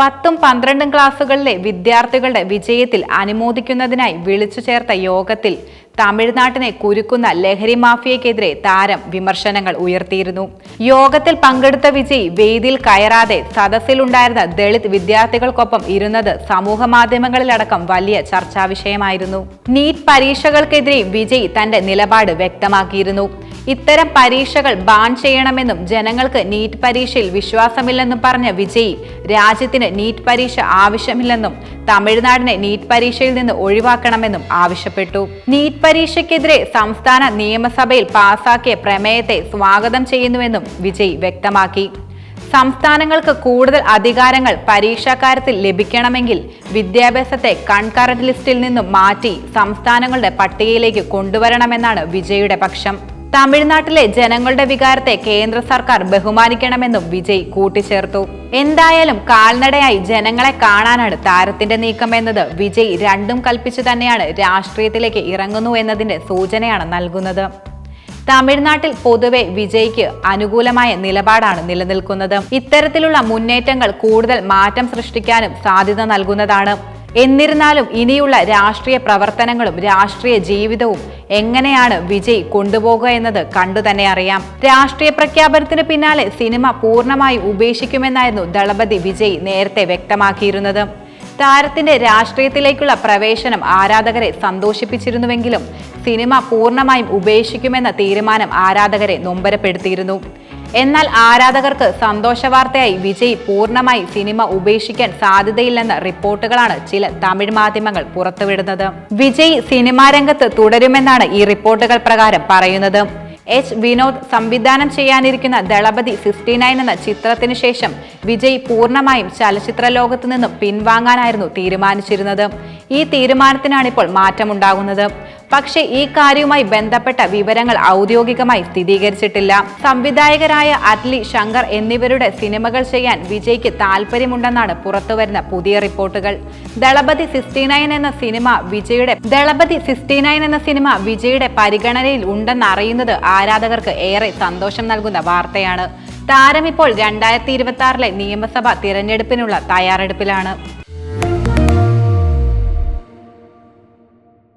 പത്തും പന്ത്രണ്ടും ക്ലാസ്സുകളിലെ വിദ്യാർത്ഥികളുടെ വിജയത്തിൽ അനുമോദിക്കുന്നതിനായി വിളിച്ചു ചേർത്ത യോഗത്തിൽ തമിഴ്നാട്ടിനെ കുരുക്കുന്ന ലഹരി മാഫിയക്കെതിരെ താരം വിമർശനങ്ങൾ ഉയർത്തിയിരുന്നു. യോഗത്തിൽ പങ്കെടുത്ത വിജയ് വേദിയിൽ കയറാതെ സദസ്സിലുണ്ടായിരുന്ന ദളിത് വിദ്യാർത്ഥികൾക്കൊപ്പം ഇരുന്നത് സമൂഹ മാധ്യമങ്ങളിലടക്കം വലിയ ചർച്ചാ വിഷയമായിരുന്നു നീറ്റ് പരീക്ഷകൾക്കെതിരെ വിജയ് തന്റെ നിലപാട് വ്യക്തമാക്കിയിരുന്നു. ഇത്തരം പരീക്ഷകൾ ബാൻ ചെയ്യണമെന്നും ജനങ്ങൾക്ക് നീറ്റ് പരീക്ഷയിൽ വിശ്വാസമില്ലെന്നും പറഞ്ഞ വിജയ് രാജ്യത്തിന് നീറ്റ് പരീക്ഷ ആവശ്യമില്ലെന്നും തമിഴ്നാടിനെ നീറ്റ് പരീക്ഷയിൽ നിന്ന് ഒഴിവാക്കണമെന്നും ആവശ്യപ്പെട്ടു. നീറ്റ് പരീക്ഷയ്ക്കെതിരെ സംസ്ഥാന നിയമസഭയിൽ പാസാക്കിയ പ്രമേയത്തെ സ്വാഗതം ചെയ്യുന്നുവെന്നും വിജയ് വ്യക്തമാക്കി. സംസ്ഥാനങ്ങൾക്ക് കൂടുതൽ അധികാരങ്ങൾ പരീക്ഷാക്കാര്യത്തിൽ ലഭിക്കണമെങ്കിൽ വിദ്യാഭ്യാസത്തെ കൺകറന്റ് ലിസ്റ്റിൽ നിന്നും മാറ്റി സംസ്ഥാനങ്ങളുടെ പട്ടികയിലേക്ക് കൊണ്ടുവരണമെന്നാണ് വിജയുടെ പക്ഷം. തമിഴ്നാട്ടിലെ ജനങ്ങളുടെ വികാരത്തെ കേന്ദ്ര സർക്കാർ ബഹുമാനിക്കണമെന്നും വിജയ് കൂട്ടിച്ചേർത്തു. എന്തായാലും കാൽനടയായി ജനങ്ങളെ കാണാനാണ് താരത്തിന്റെ നീക്കം എന്നത് വിജയ് രണ്ടും കൽപ്പിച്ചു തന്നെയാണ് രാഷ്ട്രീയത്തിലേക്ക് ഇറങ്ങുന്നു എന്നതിന്റെ സൂചനയാണ് നൽകുന്നത്. തമിഴ്നാട്ടിൽ പൊതുവെ വിജയ്ക്ക് അനുകൂലമായ നിലപാടാണ് നിലനിൽക്കുന്നത്. ഇത്തരത്തിലുള്ള മുന്നേറ്റങ്ങൾ കൂടുതൽ മാറ്റം സൃഷ്ടിക്കാനും സാധ്യത നൽകുന്നതാണ്. എന്നിരുന്നാലും ഇനിയുള്ള രാഷ്ട്രീയ പ്രവർത്തനങ്ങളും രാഷ്ട്രീയ ജീവിതവും എങ്ങനെയാണ് വിജയ് കൊണ്ടുപോകുക എന്നത് കണ്ടു തന്നെ അറിയാം. രാഷ്ട്രീയ പ്രഖ്യാപനത്തിന് പിന്നാലെ സിനിമ പൂർണമായി ഉപേക്ഷിക്കുമെന്നായിരുന്നു ദളപതി വിജയ് നേരത്തെ വ്യക്തമാക്കിയിരുന്നത്. താരത്തിന്റെ രാഷ്ട്രീയത്തിലേക്കുള്ള പ്രവേശനം ആരാധകരെ സന്തോഷിപ്പിച്ചിരുന്നുവെങ്കിലും സിനിമ പൂർണമായും ഉപേക്ഷിക്കുമെന്ന തീരുമാനം ആരാധകരെ നൊമ്പരപ്പെടുത്തിയിരുന്നു. എന്നാൽ ആരാധകർക്ക് സന്തോഷവാർത്തയായി വിജയ് പൂർണമായി സിനിമ ഉപേക്ഷിക്കാൻ സാധ്യതയില്ലെന്ന റിപ്പോർട്ടുകളാണ് ചില തമിഴ് മാധ്യമങ്ങൾ പുറത്തുവിടുന്നത്. വിജയ് സിനിമാരംഗത്ത് തുടരുമെന്നാണ് ഈ റിപ്പോർട്ടുകൾ പ്രകാരം പറയുന്നത്. എച്ച് വിനോദ് സംവിധാനം ചെയ്യാനിരിക്കുന്ന ദളപതി സിക്സ്റ്റി നയൻ എന്ന ചിത്രത്തിന് ശേഷം വിജയ് പൂർണമായും ചലച്ചിത്ര ലോകത്തു നിന്നും പിൻവാങ്ങാനായിരുന്നു തീരുമാനിച്ചിരുന്നത്. ഈ തീരുമാനത്തിനാണ് ഇപ്പോൾ മാറ്റമുണ്ടാകുന്നത്. പക്ഷേ ഈ കാര്യവുമായി ബന്ധപ്പെട്ട വിവരങ്ങൾ ഔദ്യോഗികമായി സ്ഥിരീകരിച്ചിട്ടില്ല. സംവിധായകരായ അറ്റ്ലി ശങ്കർ എന്നിവരുടെ സിനിമകൾ ചെയ്യാൻ വിജയ്ക്ക് താല്പര്യമുണ്ടെന്നാണ് പുറത്തുവരുന്ന പുതിയ റിപ്പോർട്ടുകൾ. ദളപതി സിക്സ്റ്റി നയൻ എന്ന സിനിമ വിജയുടെ ദളപതി സിക്സ്റ്റി നയൻ എന്ന സിനിമ വിജയുടെ പരിഗണനയിൽ ഉണ്ടെന്നറിയുന്നത് ആരാധകർക്ക് ഏറെ സന്തോഷം നൽകുന്ന വാർത്തയാണ്. താരം ഇപ്പോൾ രണ്ടായിരത്തി ഇരുപത്തി ആറിലെ നിയമസഭാ തിരഞ്ഞെടുപ്പിനുള്ള തയ്യാറെടുപ്പിലാണ്.